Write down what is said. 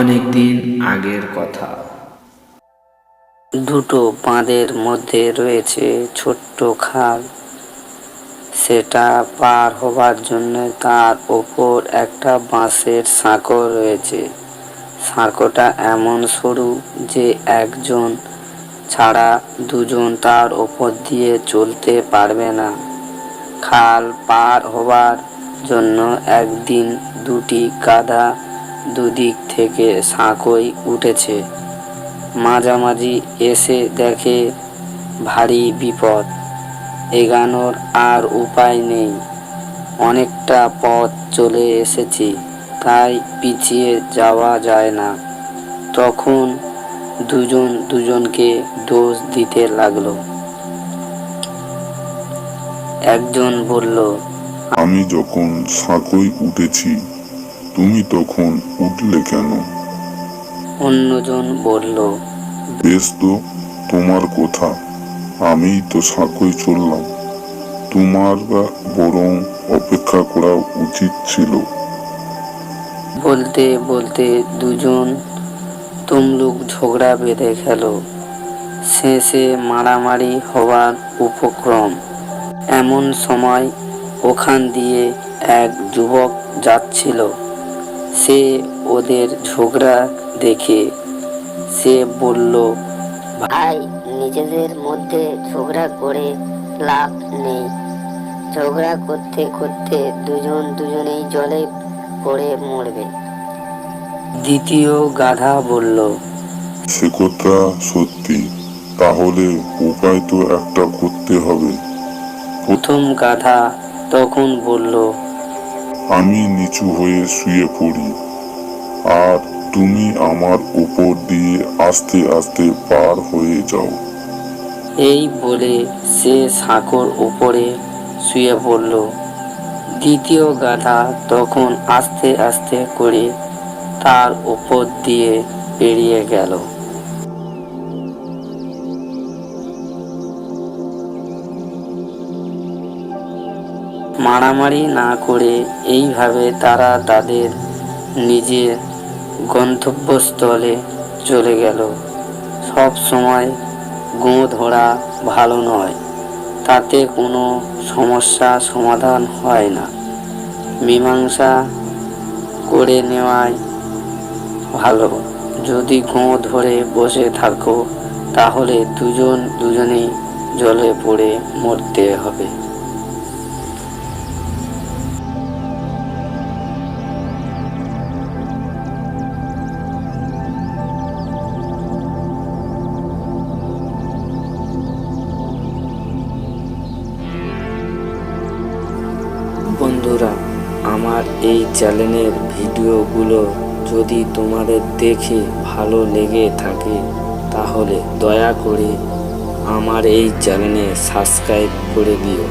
অনেক দিন আগের কথা। দুটো বাঁধের মধ্যে রয়েছে ছোট্ট খাল। সেটা পার হবার জন্য তার ওপর একটা বাঁশের সাঁকো রয়েছে। সাঁকোটা এমন সরু যে একজন ছাড়া দুজন তার ওপর দিয়ে চলতে পারবে না। খাল পার হবার জন্য একদিন দুটি গাধা দুদিক থেকে সাঁকোয় উঠেছে। মাঝামাঝি এসে দেখে ভারী বিপদ। এগানোর আর উপায় নেই। অনেকটা পথ চলে এসেছি, তাই পিছিয়ে যাওয়া যায় না। তখন দুজন দুজনকে দোষ দিতে লাগল। একজন বলল, আমি যখন সাঁকোয় উঠেছি তুমি তখন উঠলে কেন? অন্যজন বলল বেশ তো তোমার কথা। আমি তো সাঁকোয় চললাম। তোমার বরং অপেক্ষা করা উচিত ছিল। বলতে বলতে দুজন তমলুক ঝগড়া বেঁধে গেল শেষে মারামারি হওয়ার উপক্রম। এমন সময় ওখান দিয়ে এক যুবক যাচ্ছিল। সে ওদের ঝগড়া দেখে সে বলল ভাই নিজেদের মধ্যে ঝগড়া করে লাভ নেই। ঝগড়া করতে করতে দুজন দুজনেই জলে পড়ে মরবে। দ্বিতীয় গাধা বলল সে কথা সত্যি। তাহলে উপায় তো একটা করতে হবে। প্রথম গাধা তখন বলল আমি নিচু হয়ে শুয়ে পড়ি। আর তুমি আমার উপর দিয়ে আস্তে আস্তে পার হয়ে যাও। এই বলে সে সাঁকোর উপরে শুয়ে পড়ল। দ্বিতীয় গাধা তখন আস্তে আস্তে করে তার উপর দিয়ে পেরিয়ে গেল। মারামারি না করে এইভাবে তারা তাদের নিজের গন্তব্যস্থলে চলে গেল। সব সময় গো ধরা ভালো নয়, তাতে কোনো সমস্যা সমাধান হয় না। মীমাংসা করে নেওয়াই ভালো। যদি গো ধরে বসে থাকো, তাহলে দুজন দুজনেই জলে পড়ে মরতে হবে। বন্ধুরা, আমার এই চ্যানেলের ভিডিওগুলো যদি তোমাদের দেখে ভালো লেগে থাকে, তাহলে দয়া করে আমার এই চ্যানেলে সাবস্ক্রাইব করে দিও।